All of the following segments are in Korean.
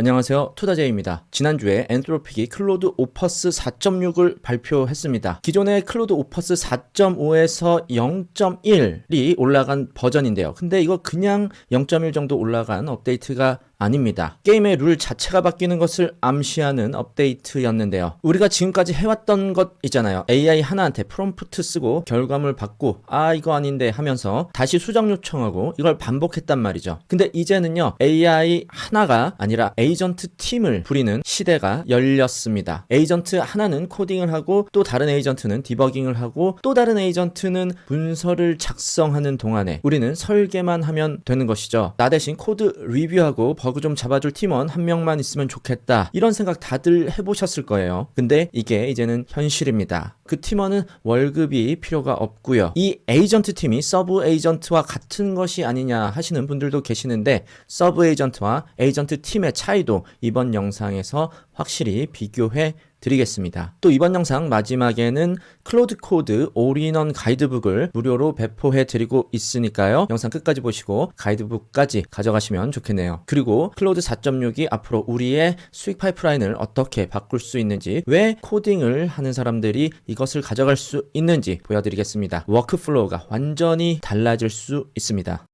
안녕하세요. 투다제이입니다. 지난주에 엔트로픽이 클로드 오퍼스 4.6을 발표했습니다. 기존의 클로드 오퍼스 4.5에서 0.1이 올라간 버전인데요. 근데 이거 그냥 0.1 정도 올라간 업데이트가 아닙니다. 게임의 룰 자체가 바뀌는 것을 암시하는 업데이트였는데요. 우리가 지금까지 해왔던 것 있잖아요. AI 하나한테 프롬프트 쓰고 결과물 받고 아 이거 아닌데 하면서 다시 수정 요청하고 이걸 반복했단 말이죠. 근데 이제는요. AI 하나가 아니라 에이전트 팀을 부리는 시대가 열렸습니다. 에이전트 하나는 코딩을 하고 또 다른 에이전트는 디버깅을 하고 또 다른 에이전트는 문서를 작성하는 동안에 우리는 설계만 하면 되는 것이죠. 나 대신 코드 리뷰하고 버그 좀 잡아줄 팀원 한 명만 있으면 좋겠다. 이런 생각 다들 해보셨을 거예요. 근데 이게 이제는 현실입니다. 그 팀원은 월급이 필요가 없고요. 이 에이전트 팀이 서브 에이전트와 같은 것이 아니냐 하시는 분들도 계시는데 서브 에이전트와 에이전트 팀의 차이도 이번 영상에서 확실히 비교해 드리겠습니다. 또 이번 영상 마지막에는 클로드 코드 올인원 가이드북을 무료로 배포해 드리고 있으니까요. 영상 끝까지 보시고 가이드북까지 가져가시면 좋겠네요. 그리고 클로드 4.6이 앞으로 우리의 수익 파이프라인을 어떻게 바꿀 수 있는지, 왜 코딩을 하는 사람들이 이것을 가져갈 수 있는지 보여드리겠습니다. 워크플로우가 완전히 달라질 수 있습니다.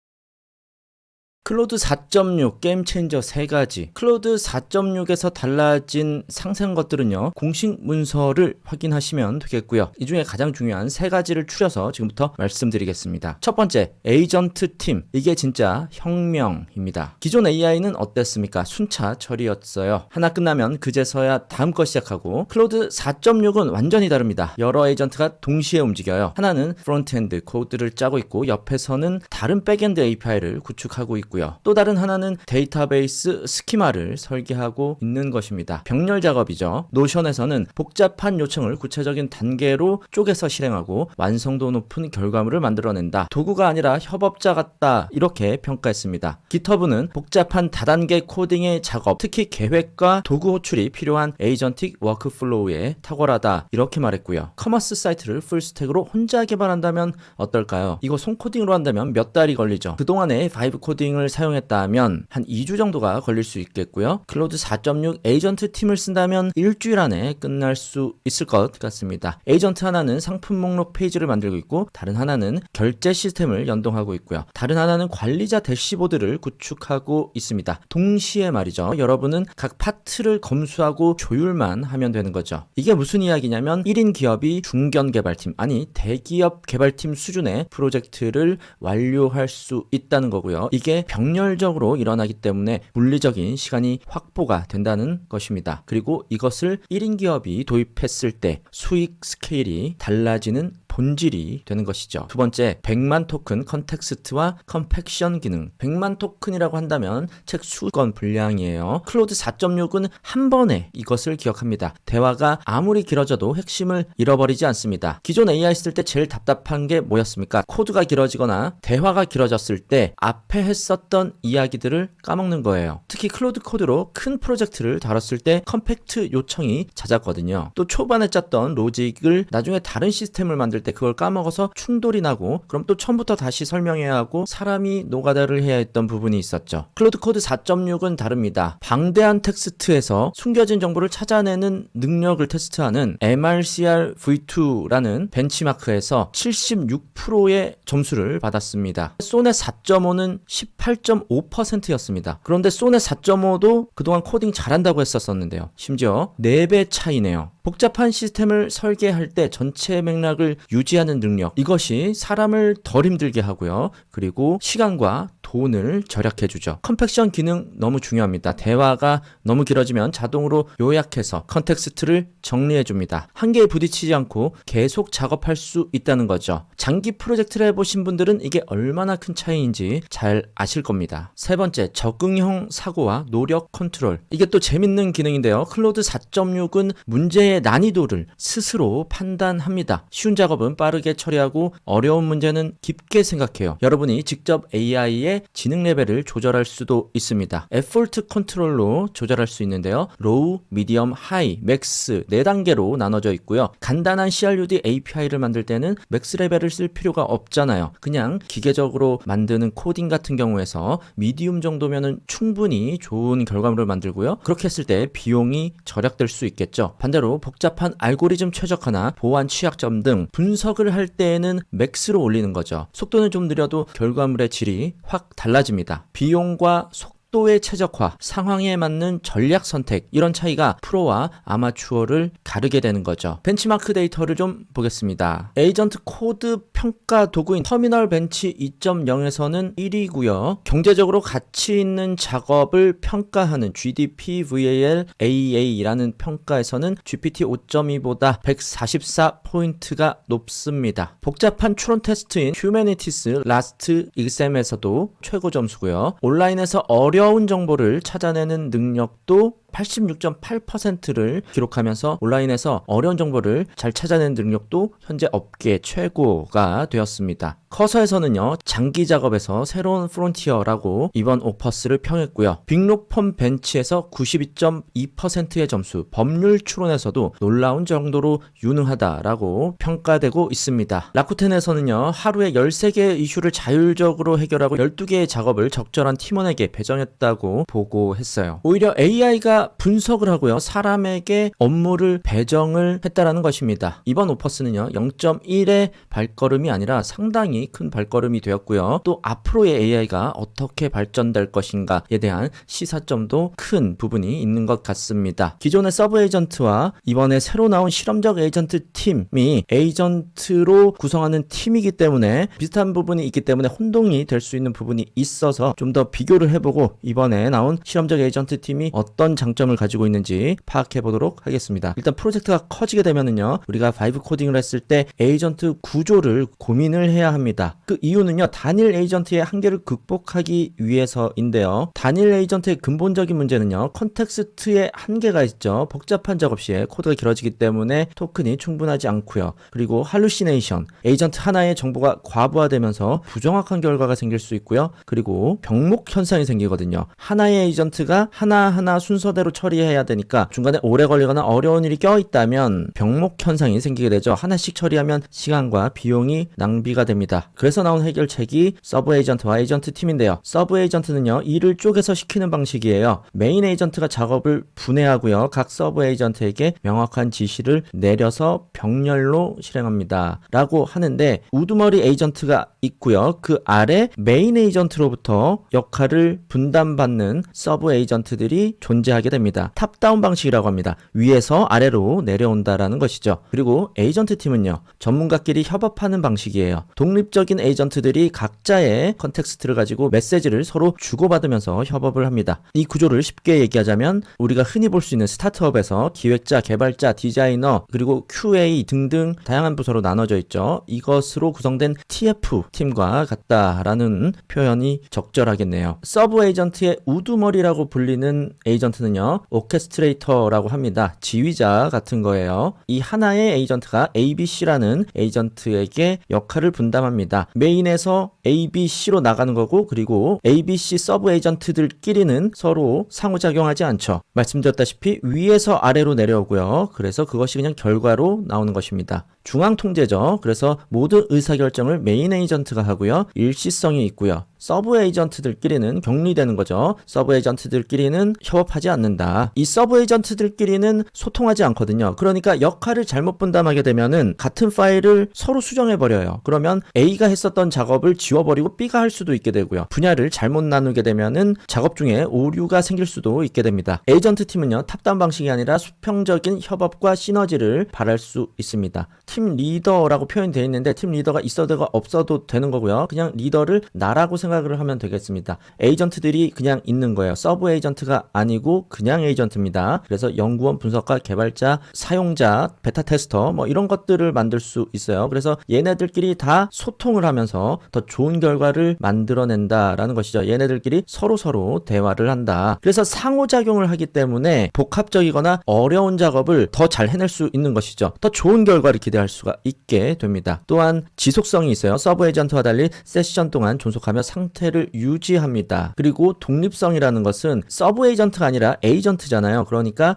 클로드 4.6 게임 체인저 세 가지. 클로드 4.6에서 달라진 상세한 것들은요. 공식 문서를 확인하시면 되겠고요. 이 중에 가장 중요한 세 가지를 추려서 지금부터 말씀드리겠습니다. 첫 번째, 에이전트 팀. 이게 진짜 혁명입니다. 기존 AI는 어땠습니까? 순차 처리였어요. 하나 끝나면 그제서야 다음 거 시작하고 클로드 4.6은 완전히 다릅니다. 여러 에이전트가 동시에 움직여요. 하나는 프론트엔드 코드를 짜고 있고 옆에서는 다른 백엔드 API를 구축하고 있고 있고요. 또 다른 하나는 데이터베이스 스키마를 설계하고 있는 것입니다. 병렬 작업이죠. 노션에서는 복잡한 요청을 구체적인 단계로 쪼개서 실행하고 완성도 높은 결과물을 만들어낸다. 도구가 아니라 협업자 같다. 이렇게 평가했습니다. GitHub는 복잡한 다단계 코딩의 작업, 특히 계획과 도구 호출이 필요한 에이전틱 워크플로우에 탁월하다. 이렇게 말했고요. 커머스 사이트를 풀스택으로 혼자 개발한다면 어떨까요? 이거 손코딩으로 한다면 몇 달이 걸리죠. 그동안에 바이브 코딩을 사용했다면 한 2주 정도가 걸릴 수 있겠고요. 클로드 4.6 에이전트 팀을 쓴다면 일주일 안에 끝날 수 있을 것 같습니다. 에이전트 하나는 상품 목록 페이지를 만들고 있고 다른 하나는 결제 시스템을 연동하고 있고요. 다른 하나는 관리자 대시보드를 구축하고 있습니다. 동시에 말이죠. 여러분은 각 파트를 검수하고 조율만 하면 되는 거죠. 이게 무슨 이야기냐면 1인 기업이 중견 개발팀 아니 대기업 개발팀 수준의 프로젝트를 완료할 수 있다는 거고요. 이게 병렬적으로 일어나기 때문에 물리적인 시간이 확보가 된다는 것입니다. 그리고 이것을 1인 기업이 도입했을 때 수익 스케일이 달라지는 본질이 되는 것이죠. 두 번째, 100만 토큰 컨텍스트와 컴팩션 기능. 100만 토큰이라고 한다면 책 수건 분량이에요. 클로드 4.6은 한 번에 이것을 기억합니다. 대화가 아무리 길어져도 핵심을 잃어버리지 않습니다. 기존 AI 쓸 때 제일 답답한 게 뭐였습니까? 코드가 길어지거나 대화가 길어졌을 때 앞에 했었던 이야기들을 까먹는 거예요. 특히 클로드 코드로 큰 프로젝트를 다뤘을 때 컴팩트 요청이 잦았거든요. 또 초반에 짰던 로직을 나중에 다른 시스템을 만들 때 그걸 까먹어서 충돌이 나고 그럼 또 처음부터 다시 설명해야 하고 사람이 노가다를 해야 했던 부분이 있었죠. 클로드 코드 4.6은 다릅니다. 방대한 텍스트에서 숨겨진 정보를 찾아내는 능력을 테스트하는 MRCR V2라는 벤치마크에서 76%의 점수를 받았습니다. 소넷 4.5는 18.5%였습니다. 그런데 소넷 4.5도 그동안 코딩 잘한다고 했었었는데요. 심지어 4배 차이네요. 복잡한 시스템을 설계할 때 전체 맥락을 유지하는 능력 이것이 사람을 덜 힘들게 하고요. 그리고 시간과 돈을 절약해 주죠. 컴팩션 기능 너무 중요합니다. 대화가 너무 길어지면 자동으로 요약해서 컨텍스트를 정리해 줍니다. 한계에 부딪히지 않고 계속 작업할 수 있다는 거죠. 장기 프로젝트를 해보신 분들은 이게 얼마나 큰 차이인지 잘 아실 겁니다. 세 번째, 적응형 사고와 노력 컨트롤. 이게 또 재밌는 기능인데요. 클로드 4.6은 문제의 난이도를 스스로 판단합니다. 쉬운 작업은 빠르게 처리하고 어려운 문제는 깊게 생각해요. 여러분이 직접 AI에 지능 레벨을 조절할 수도 있습니다. 에폴트 컨트롤로 조절할 수 있는데요. 로우, 미디엄, 하이, 맥스 4단계로 나눠져 있고요. 간단한 CRUD API를 만들 때는 맥스 레벨을 쓸 필요가 없잖아요. 그냥 기계적으로 만드는 코딩 같은 경우에서 미디움 정도면은 충분히 좋은 결과물을 만들고요. 그렇게 했을 때 비용이 절약될 수 있겠죠. 반대로 복잡한 알고리즘 최적화나 보안 취약점 등 분석을 할 때에는 맥스로 올리는 거죠. 속도는 좀 느려도 결과물의 질이 확 달라집니다. 비용과 속 속도의 최적화, 상황에 맞는 전략 선택 이런 차이가 프로와 아마추어를 가르게 되는 거죠. 벤치마크 데이터를 좀 보겠습니다. 에이전트 코드 평가 도구인 터미널 벤치 2.0에서는 1위고요. 경제적으로 가치 있는 작업을 평가하는 GDP VAL AA라는 평가에서는 GPT 5.2보다 144포인트가 높습니다. 복잡한 추론 테스트인 휴메니티스 라스트 익셈에서도 최고 점수고요. 온라인에서 어려 어려운 정보를 찾아내는 능력도 86.8%를 기록하면서 온라인에서 어려운 정보를 잘 찾아내는 능력도 현재 업계 최고가 되었습니다. 커서에서는요, 장기 작업에서 새로운 프론티어라고 이번 오퍼스를 평했고요. 빅로펌 벤치에서 92.2%의 점수, 법률 추론에서도 놀라운 정도로 유능하다라고 평가되고 있습니다. 라쿠텐에서는요, 하루에 13개의 이슈를 자율적으로 해결하고 12개의 작업을 적절한 팀원에게 배정했다고 보고했어요. 오히려 AI가 분석을 하고요. 사람에게 업무를 배정을 했다라는 것입니다. 이번 오퍼스는요. 0.1의 발걸음이 아니라 상당히 큰 발걸음이 되었고요. 또 앞으로의 AI가 어떻게 발전될 것인가에 대한 시사점도 큰 부분이 있는 것 같습니다. 기존의 서브 에이전트와 이번에 새로 나온 실험적 에이전트 팀이 에이전트로 구성하는 팀이기 때문에 비슷한 부분이 있기 때문에 혼동이 될 수 있는 부분이 있어서 좀 더 비교를 해보고 이번에 나온 실험적 에이전트 팀이 어떤 장 장점을 가지고 있는지 파악해 보도록 하겠습니다. 일단 프로젝트가 커지게 되면은요, 우리가 바이브 코딩을 했을 때 에이전트 구조를 고민을 해야 합니다. 그 이유는요, 단일 에이전트의 한계를 극복하기 위해서인데요. 단일 에이전트의 근본적인 문제는요, 컨텍스트의 한계가 있죠. 복잡한 작업 시에 코드가 길어지기 때문에 토큰이 충분하지 않고요. 그리고 할루시네이션, 에이전트 하나의 정보가 과부하되면서 부정확한 결과가 생길 수 있고요. 그리고 병목 현상이 생기거든요. 하나의 에이전트가 하나하나 순서대로 순서대로 처리해야 되니까 중간에 오래 걸리거나 어려운 일이 껴있다면 병목 현상이 생기게 되죠. 하나씩 처리하면 시간과 비용이 낭비가 됩니다. 그래서 나온 해결책이 서브 에이전트와 에이전트 팀인데요. 서브 에이전트는요, 일을 쪼개서 시키는 방식이에요. 메인 에이전트가 작업을 분해하고요. 각 서브 에이전트에게 명확한 지시를 내려서 병렬로 실행합니다. 라고 하는데 우두머리 에이전트가 있고요. 그 아래 메인 에이전트로부터 역할을 분담받는 서브 에이전트들이 존재하게 됩니다. 탑다운 방식이라고 합니다. 위에서 아래로 내려온다라는 것이죠. 그리고 에이전트 팀은요. 전문가끼리 협업하는 방식이에요. 독립적인 에이전트들이 각자의 컨텍스트를 가지고 메시지를 서로 주고받으면서 협업을 합니다. 이 구조를 쉽게 얘기하자면 우리가 흔히 볼 수 있는 스타트업에서 기획자, 개발자, 디자이너, 그리고 QA 등등 다양한 부서로 나눠져 있죠. 이것으로 구성된 TF 팀과 같다라는 표현이 적절하겠네요. 서브 에이전트의 우두머리라고 불리는 에이전트는 요. 오케스트레이터라고 합니다. 지휘자 같은 거예요. 이 하나의 에이전트가 ABC라는 에이전트에게 역할을 분담합니다. 메인에서 ABC로 나가는 거고 그리고 ABC 서브 에이전트들끼리는 서로 상호작용하지 않죠. 말씀드렸다시피 위에서 아래로 내려오고요. 그래서 그것이 그냥 결과로 나오는 것입니다. 중앙 통제죠. 그래서 모든 의사결정을 메인 에이전트가 하고요. 일시성이 있고요. 서브 에이전트들끼리는 격리되는 거죠. 서브 에이전트들끼리는 협업하지 않는다. 이 서브 에이전트들끼리는 소통하지 않거든요. 그러니까 역할을 잘못 분담하게 되면은 같은 파일을 서로 수정해 버려요. 그러면 A가 했었던 작업을 지워버리고 B가 할 수도 있게 되고요. 분야를 잘못 나누게 되면은 작업 중에 오류가 생길 수도 있게 됩니다. 에이전트 팀은요 탑다운 방식이 아니라 수평적인 협업과 시너지를 바랄 수 있습니다. 팀 리더라고 표현되어 있는데 팀 리더가 있어도 없어도 되는 거고요. 그냥 리더를 나라고 생각 생각을 하면 되겠습니다. 에이전트들이 그냥 있는 거예요. 서브 에이전트가 아니고 그냥 에이전트입니다. 그래서 연구원, 분석가, 개발자, 사용자, 베타 테스터 뭐 이런 것들을 만들 수 있어요. 그래서 얘네들끼리 다 소통을 하면서 더 좋은 결과를 만들어낸다라는 것이죠. 얘네들끼리 서로 서로 대화를 한다. 그래서 상호작용을 하기 때문에 복합적이거나 어려운 작업을 더 잘 해낼 수 있는 것이죠. 더 좋은 결과를 기대할 수가 있게 됩니다. 또한 지속성이 있어요. 서브 에이전트와 달리 세션 동안 존속하며 상 상태를 유지합니다. 그리고 독립성이라는 것은 서브 에이전트가 아니라 에이전트잖아요. 그러니까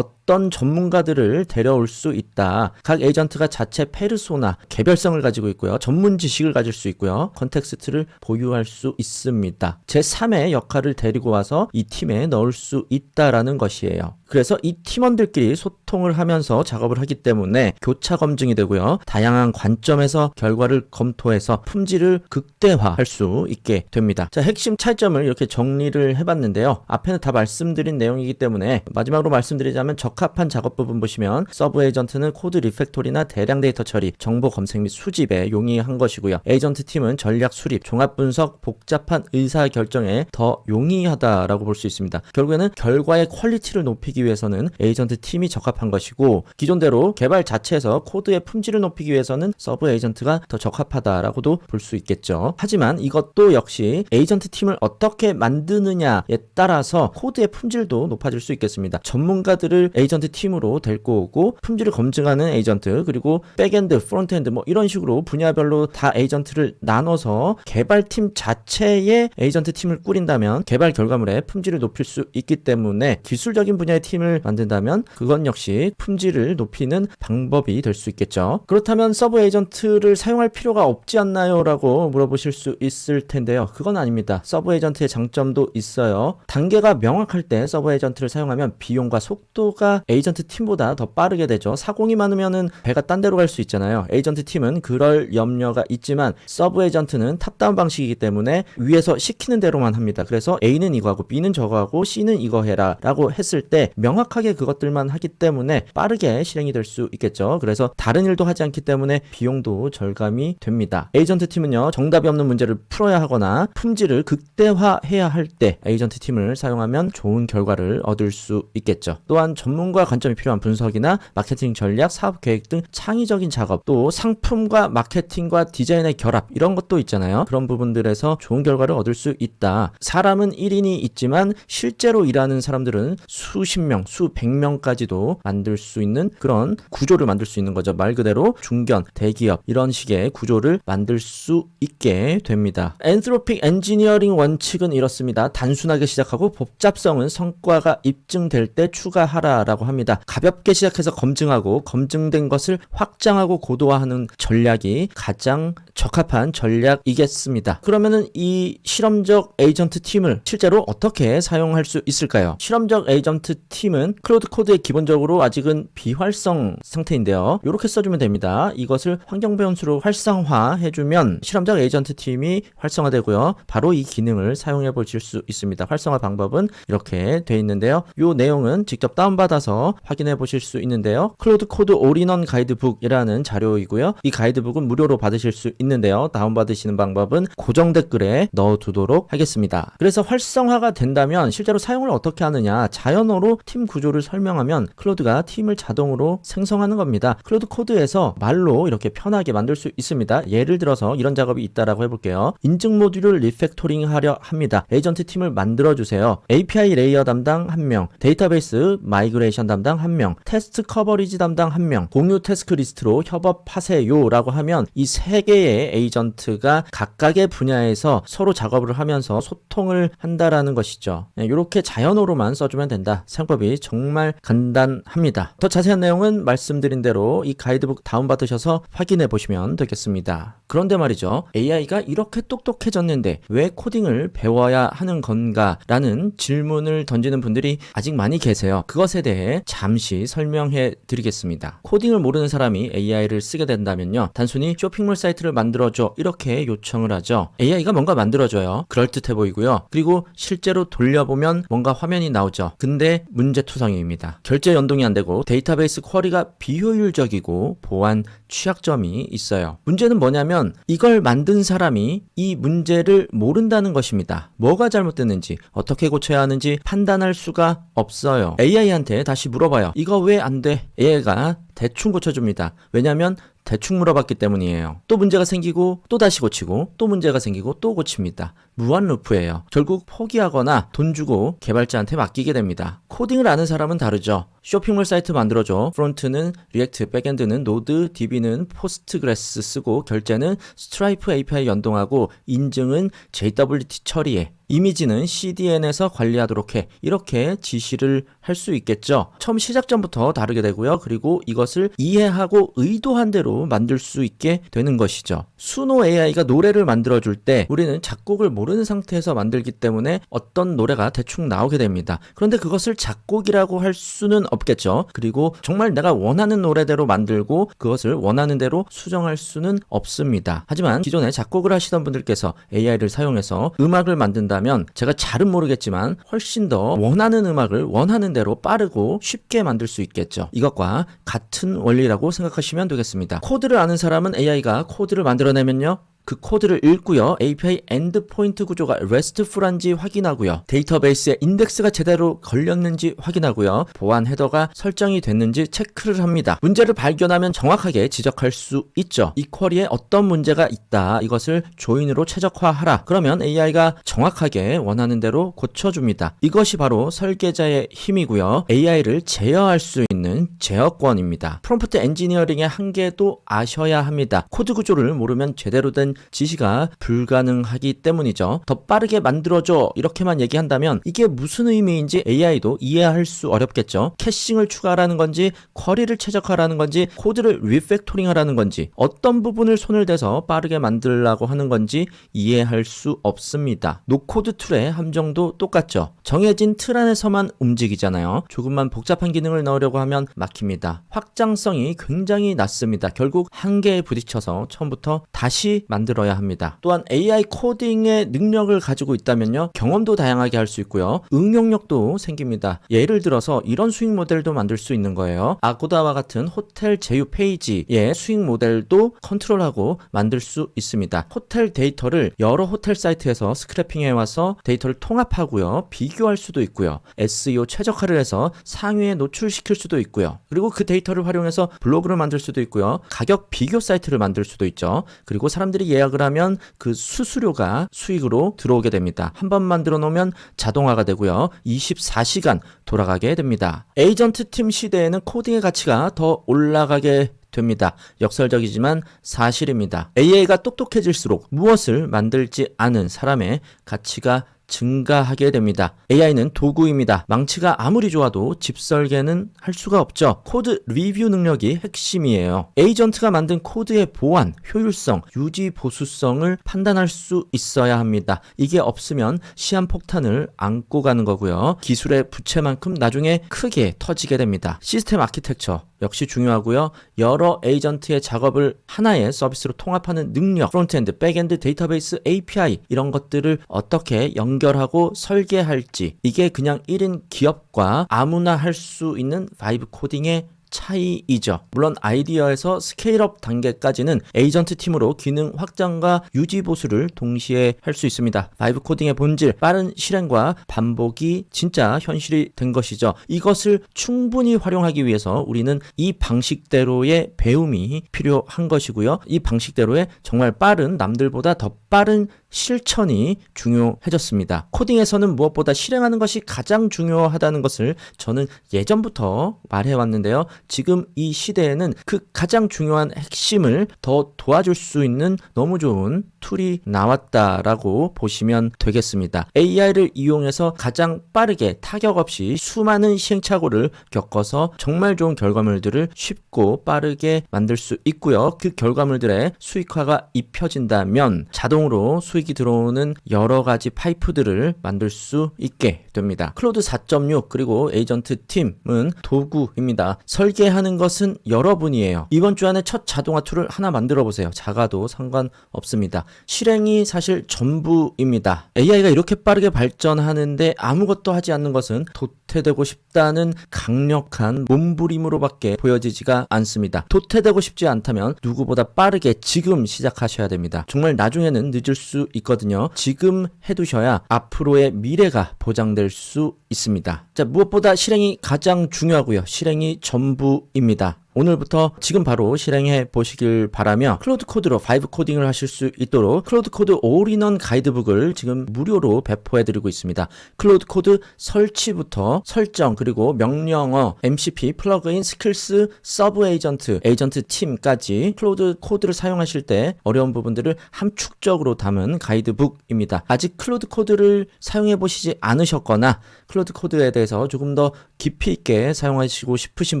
어떤 전문가들을 데려올 수 있다. 각 에이전트가 자체 페르소나, 개별성을 가지고 있고요. 전문 지식을 가질 수 있고요. 컨텍스트를 보유할 수 있습니다. 제3의 역할을 데리고 와서 이 팀에 넣을 수 있다라는 것이에요. 그래서 이 팀원들끼리 소통을 하면서 작업을 하기 때문에 교차 검증이 되고요. 다양한 관점에서 결과를 검토해서 품질을 극대화할 수 있게 됩니다. 자, 핵심 차이점을 이렇게 정리를 해봤는데요. 앞에는 다 말씀드린 내용이기 때문에 마지막으로 말씀드리자면 적 합한 작업 부분 보시면 서브 에이전트는 코드 리팩토리나 대량 데이터 처리, 정보 검색 및 수집에 용이한 것이고요. 에이전트 팀은 전략 수립, 종합 분석, 복잡한 의사 결정에 더 용이하다라고 볼 수 있습니다. 결국에는 결과의 퀄리티를 높이기 위해서는 에이전트 팀이 적합한 것이고 기존대로 개발 자체에서 코드의 품질을 높이기 위해서는 서브 에이전트가 더 적합하다라고도 볼 수 있겠죠. 하지만 이것도 역시 에이전트 팀을 어떻게 만드느냐에 따라서 코드의 품질도 높아질 수 있겠습니다. 전문가들을 에이 전트 팀으로 데리고 오고 품질을 검증하는 에이전트 그리고 백엔드, 프론트엔드 뭐 이런 식으로 분야별로 다 에이전트를 나눠서 개발팀 자체의 에이전트 팀을 꾸린다면 개발 결과물의 품질을 높일 수 있기 때문에 기술적인 분야의 팀을 만든다면 그건 역시 품질을 높이는 방법이 될 수 있겠죠. 그렇다면 서브 에이전트를 사용할 필요가 없지 않나요? 라고 물어보실 수 있을 텐데요. 그건 아닙니다. 서브 에이전트의 장점도 있어요. 단계가 명확할 때 서브 에이전트를 사용하면 비용과 속도가 에이전트 팀보다 더 빠르게 되죠. 사공이 많으면은 배가 딴 데로 갈 수 있잖아요. 에이전트 팀은 그럴 염려가 있지만 서브 에이전트는 탑다운 방식이기 때문에 위에서 시키는 대로만 합니다. 그래서 A는 이거 하고 B는 저거 하고 C는 이거 해라 라고 했을 때 명확하게 그것들만 하기 때문에 빠르게 실행이 될 수 있겠죠. 그래서 다른 일도 하지 않기 때문에 비용도 절감이 됩니다. 에이전트 팀은요, 정답이 없는 문제를 풀어야 하거나 품질을 극대화해야 할 때 에이전트 팀을 사용하면 좋은 결과를 얻을 수 있겠죠. 또한 전문 가 관점이 필요한 분석이나 마케팅 전략, 사업 계획 등 창의적인 작업, 또 상품과 마케팅과 디자인의 결합 이런 것도 있잖아요. 그런 부분들에서 좋은 결과를 얻을 수 있다. 사람은 1인이 있지만 실제로 일하는 사람들은 수십 명, 수백 명까지도 만들 수 있는 그런 구조를 만들 수 있는 거죠. 말 그대로 중견, 대기업 이런 식의 구조를 만들 수 있게 됩니다. 엔트로픽 엔지니어링 원칙은 이렇습니다. 단순하게 시작하고 복잡성은 성과가 입증될 때 추가하라라고 합니다. 가볍게 시작해서 검증하고 검증된 것을 확장하고 고도화하는 전략이 가장 적합한 전략이겠습니다. 그러면은 이 실험적 에이전트 팀을 실제로 어떻게 사용할 수 있을까요? 실험적 에이전트 팀은 클로드 코드에 기본적으로 아직은 비활성 상태인데요. 이렇게 써주면 됩니다. 이것을 환경 변수로 활성화해주면 실험적 에이전트 팀이 활성화되고요. 바로 이 기능을 사용해 보실 수 있습니다. 활성화 방법은 이렇게 돼 있는데요. 이 내용은 직접 다운받아 서 확인해 보실 수 있는데요. 클로드 코드 올인원 가이드북이라는 자료이고요. 이 가이드북은 무료로 받으실 수 있는데요. 다운받으시는 방법은 고정 댓글에 넣어두도록 하겠습니다. 그래서 활성화가 된다면 실제로 사용을 어떻게 하느냐 자연어로 팀 구조를 설명하면 클로드가 팀을 자동으로 생성하는 겁니다. 클로드 코드에서 말로 이렇게 편하게 만들 수 있습니다. 예를 들어서 이런 작업이 있다라고 해볼게요. 인증 모듈을 리팩토링 하려 합니다. 에이전트 팀을 만들어 주세요. API 레이어 담당 1명, 데이터베이스 마이그레이션 담당 1명, 테스트 커버리지 담당 1명, 공유 태스크 리스트로 협업하세요라고 하면 이 세 개의 에이전트가 각각의 분야에서 서로 작업을 하면서 소통을 한다라는 것이죠. 이렇게 자연어로만 써주면 된다. 사용법이 정말 간단합니다. 더 자세한 내용은 말씀드린 대로 이 가이드북 다운받으셔서 확인해 보시면 되겠습니다. 그런데 말이죠. AI가 이렇게 똑똑해졌는데 왜 코딩을 배워야 하는 건가? 라는 질문을 던지는 분들이 아직 많이 계세요. 그것에 대해 잠시 설명해 드리겠습니다. 코딩을 모르는 사람이 AI를 쓰게 된다면요. 단순히 쇼핑몰 사이트를 만들어줘. 이렇게 요청을 하죠. AI가 뭔가 만들어줘요. 그럴듯해 보이고요. 그리고 실제로 돌려보면 뭔가 화면이 나오죠. 근데 문제투성이입니다. 결제 연동이 안 되고 데이터베이스 쿼리가 비효율적이고 보안 취약점이 있어요. 문제는 뭐냐면 이걸 만든 사람이 이 문제를 모른다는 것입니다. 뭐가 잘못됐는지 어떻게 고쳐야 하는지 판단할 수가 없어요. AI한테 다시 물어봐요. 이거 왜 안 돼? AI가 대충 고쳐줍니다. 왜냐하면 대충 물어봤기 때문이에요. 또 문제가 생기고 또 다시 고치고 또 문제가 생기고 또 고칩니다. 무한 루프예요. 결국 포기하거나 돈 주고 개발자한테 맡기게 됩니다. 코딩을 아는 사람은 다르죠. 쇼핑몰 사이트 만들어줘. 프론트는 리액트, 백엔드는 노드, DB는 포스트그레스 쓰고 결제는 스트라이프 API 연동하고 인증은 JWT 처리해. 이미지는 CDN에서 관리하도록 해. 이렇게 지시를 할 수 있겠죠. 처음 시작 전부터 다르게 되고요. 그리고 이것을 이해하고 의도한 대로 만들 수 있게 되는 것이죠. 수노 AI가 노래를 만들어줄 때 우리는 작곡을 모르는 상태에서 만들기 때문에 어떤 노래가 대충 나오게 됩니다. 그런데 그것을 작곡이라고 할 수는 없겠죠. 그리고 정말 내가 원하는 노래대로 만들고 그것을 원하는 대로 수정할 수는 없습니다. 하지만 기존에 작곡을 하시던 분들께서 AI를 사용해서 음악을 만든다면 제가 잘은 모르겠지만 훨씬 더 원하는 음악을 원하는 대로 빠르고 쉽게 만들 수 있겠죠. 이것과 같은 원리라고 생각하시면 되겠습니다. 코드를 아는 사람은 AI가 코드를 만들어내면요. 그 코드를 읽고요. API 엔드포인트 구조가 RESTful한지 확인하고요. 데이터베이스에 인덱스가 제대로 걸렸는지 확인하고요. 보안 헤더가 설정이 됐는지 체크를 합니다. 문제를 발견하면 정확하게 지적할 수 있죠. 이 쿼리에 어떤 문제가 있다. 이것을 조인으로 최적화하라. 그러면 AI가 정확하게 원하는 대로 고쳐줍니다. 이것이 바로 설계자의 힘이고요. AI를 제어할 수 있는 제어권입니다. 프롬프트 엔지니어링의 한계도 아셔야 합니다. 코드 구조를 모르면 제대로 된 지시가 불가능하기 때문이죠. 더 빠르게 만들어줘 이렇게만 얘기한다면 이게 무슨 의미인지 AI도 이해할 수 어렵겠죠. 캐싱을 추가하라는 건지 쿼리를 최적화라는 건지 코드를 리팩토링하라는 건지 어떤 부분을 손을 대서 빠르게 만들라고 하는 건지 이해할 수 없습니다. 노코드 툴의 함정도 똑같죠. 정해진 틀 안에서만 움직이잖아요. 조금만 복잡한 기능을 넣으려고 하면 막힙니다. 확장성이 굉장히 낮습니다. 결국 한계에 부딪혀서 처음부터 다시 만들어야 합니다. 또한 AI 코딩의 능력을 가지고 있다면요. 경험도 다양하게 할 수 있고요. 응용력도 생깁니다. 예를 들어서 이런 수익 모델도 만들 수 있는 거예요. 아고다와 같은 호텔 제휴 페이지의 수익 모델도 컨트롤하고 만들 수 있습니다. 호텔 데이터를 여러 호텔 사이트에서 스크래핑해 와서 데이터를 통합하고요. 비교할 수도 있고요. SEO 최적화를 해서 상위에 노출시킬 수도 있고요. 그리고 그 데이터를 활용해서 블로그를 만들 수도 있고요. 가격 비교 사이트를 만들 수도 있죠. 그리고 사람들이 예약을 하면 그 수수료가 수익으로 들어오게 됩니다. 한 번 만들어 놓으면 자동화가 되고요. 24시간 돌아가게 됩니다. 에이전트 팀 시대에는 코딩의 가치가 더 올라가게 됩니다. 역설적이지만 사실입니다. AI가 똑똑해질수록 무엇을 만들지 않은 사람의 가치가 증가하게 됩니다. AI는 도구입니다. 망치가 아무리 좋아도 집 설계는 할 수가 없죠. 코드 리뷰 능력이 핵심이에요. 에이전트가 만든 코드의 보안, 효율성, 유지 보수성을 판단할 수 있어야 합니다. 이게 없으면 시한 폭탄을 안고 가는 거고요. 기술의 부채만큼 나중에 크게 터지게 됩니다. 시스템 아키텍처 역시 중요하고요. 여러 에이전트의 작업을 하나의 서비스로 통합하는 능력, 프론트엔드, 백엔드, 데이터베이스, API 이런 것들을 어떻게 연결하고 설계할지 이게 그냥 1인 기업과 아무나 할 수 있는 바이브 코딩의 차이이죠. 물론 아이디어에서 스케일업 단계까지는 에이전트 팀으로 기능 확장과 유지 보수를 동시에 할 수 있습니다. 바이브 코딩의 본질, 빠른 실행과 반복이 진짜 현실이 된 것이죠. 이것을 충분히 활용하기 위해서 우리는 이 방식대로의 배움이 필요한 것이고요. 이 방식대로의 정말 빠른 남들보다 더 빠른 실천이 중요해졌습니다. 코딩에서는 무엇보다 실행하는 것이 가장 중요하다는 것을 저는 예전부터 말해왔는데요. 지금 이 시대에는 그 가장 중요한 핵심을 더 도와줄 수 있는 너무 좋은 툴이 나왔다라고 보시면 되겠습니다. AI를 이용해서 가장 빠르게 타격 없이 수많은 시행착오를 겪어서 정말 좋은 결과물들을 쉽고 빠르게 만들 수 있고요. 그 결과물들의 수익화가 입혀진다면 자동으로 수익이 들어오는 여러 가지 파이프들을 만들 수 있게 됩니다. 클로드 4.6 그리고 에이전트 팀은 도구입니다. 설계하는 것은 여러분이에요. 이번 주 안에 첫 자동화 툴을 하나 만들어 보세요. 작아도 상관없습니다. 실행이 사실 전부입니다. AI가 이렇게 빠르게 발전하는데 아무것도 하지 않는 것은 도태되고 싶다는 강력한 몸부림으로밖에 보여지지가 않습니다. 도태되고 싶지 않다면 누구보다 빠르게 지금 시작하셔야 됩니다. 정말 나중에는 늦을 수 있거든요. 지금 해두셔야 앞으로의 미래가 보장될 수 있습니다. 자, 무엇보다 실행이 가장 중요하고요. 실행이 전부입니다. 오늘부터 지금 바로 실행해 보시길 바라며 클로드 코드로 5 코딩을 하실 수 있도록 클로드 코드 올인원 가이드북을 지금 무료로 배포해 드리고 있습니다. 클로드 코드 설치부터 설정 그리고 명령어, MCP, 플러그인, 스킬스, 서브 에이전트, 에이전트 팀까지 클로드 코드를 사용하실 때 어려운 부분들을 함축적으로 담은 가이드북입니다. 아직 클로드 코드를 사용해 보시지 않으셨거나 클로드 코드에 대해서 조금 더 깊이 있게 사용하시고 싶으신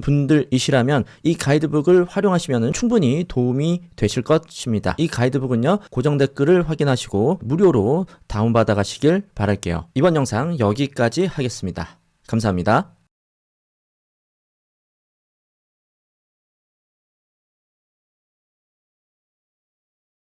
분들이시라면 이 가이드북을 활용하시면 충분히 도움이 되실 것입니다. 이 가이드북은요, 고정 댓글을 확인하시고 무료로 다운받아 가시길 바랄게요. 이번 영상 여기까지 하겠습니다. 감사합니다.